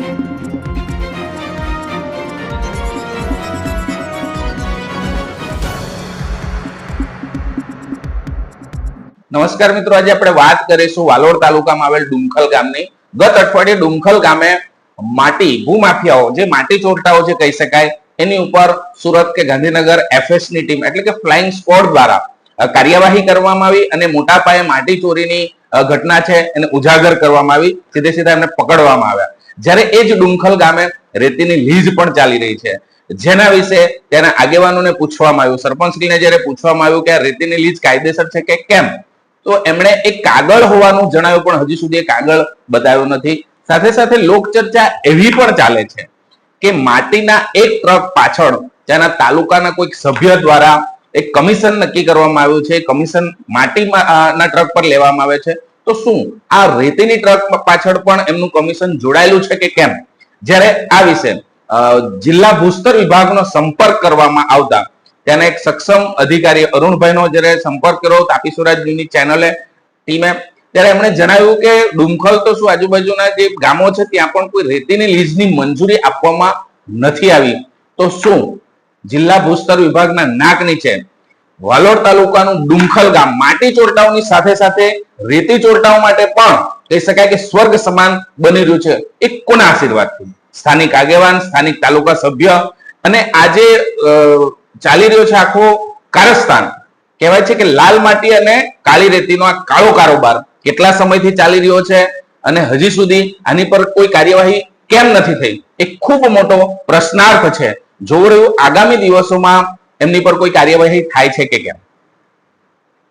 નમસ્કાર મિત્રો, આજે આપણે વાત કરીશું વાલોડ તાલુકામાં આવેલ ડુમખલ ગામની. ગત અઠવાડિયે ડુમખલ ગામે માટી, ભૂમાફિયાઓ, જે માટી ચોરતાઓ જે કહી શકાય, એની ઉપર સુરત કે ગાંધીનગર એફએસની ટીમ, એટલે કે ફ્લાઇંગ સ્કોડ દ્વારા કાર્યવાહી કરવામાં આવી અને મોટા પાયે માટી ચોરીની ઘટના છે એને ઉજાગર કરવામાં આવી, સીધે સીધા એમને પકડવામાં આવ્યા. જ્યારે એ જ ડુમખલ ગામે રેતીની લીઝ પણ ચાલી રહી છે. જેના વિશે તેના આગેવાનોને પૂછવામાં આવ્યું. સરપંચશ્રીને જ્યારે પૂછવામાં આવ્યું કે રેતીની લીઝ કાયદેસર છે કે કેમ? તો એમણે એક કાગળ હોવાનું જણાવ્યું, પણ હજી સુધી એ કાગળ બતાવ્યો નથી. સાથે સાથે લોકચર્ચા એવી પણ ચાલે છે કે માટીના એક ટ્રક પાછળ, ત્યાંના તાલુકાના કોઈક સભ્ય દ્વારા એક કમિશન નક્કી કરવામાં આવ્યું છે. કમિશન માટીમાં ટ્રક પર લેવામાં આવે છે. તો શું? આ રેતીની ટ્રક પાછળ પણ એમનું કમિશન જોડાયેલું છે કે કેમ? જ્યારે આ વિશે જિલ્લા ભૂસ્તર વિભાગનો સંપર્ક કરવામાં આવતા તેને એક સક્ષમ અધિકારી અરુણભાઈનો જ્યારે સંપર્ક કર્યો, તાપી સ્વરાજની ચેનલે ટીમે ત્યારે એમણે જણાવ્યું કે ડુમખલ તો શું આજુબાજુના જે ગામો છે, ત્યાં પણ કોઈ રેતીની લીઝની મંજૂરી આપવામાં નથી આવી. તો શું? જિલ્લા ભૂસ્તર વિભાગના નાક નીચે વાલોડ તાલુકાનું ડુમખલ ગામ, માટી ચોરટાઓની સાથે સાથે રેતી ચોરટાઓ માટે પણ કહી શકાય કે સ્વર્ગ સમાન બની રહ્યું છે. એ કોના આશીર્વાદથી? સ્થાનિક આગેવાન, સ્થાનિક તાલુકા સભ્ય અને આજે ચાલી રહ્યો છે આખો કારસ્તાન. કહેવાય છે કે લાલ માટી અને કાળી રેતીનો આ કાળો કારોબાર કેટલા સમયથી ચાલી રહ્યો છે અને હજી સુધી આની પર કોઈ કાર્યવાહી કેમ નથી થઈ? એ ખૂબ મોટો પ્રશ્નાર્થ છે. જોવું રહ્યું, આગામી દિવસોમાં એમની પર કોઈ કાર્યવાહી થાય છે કે કેમ?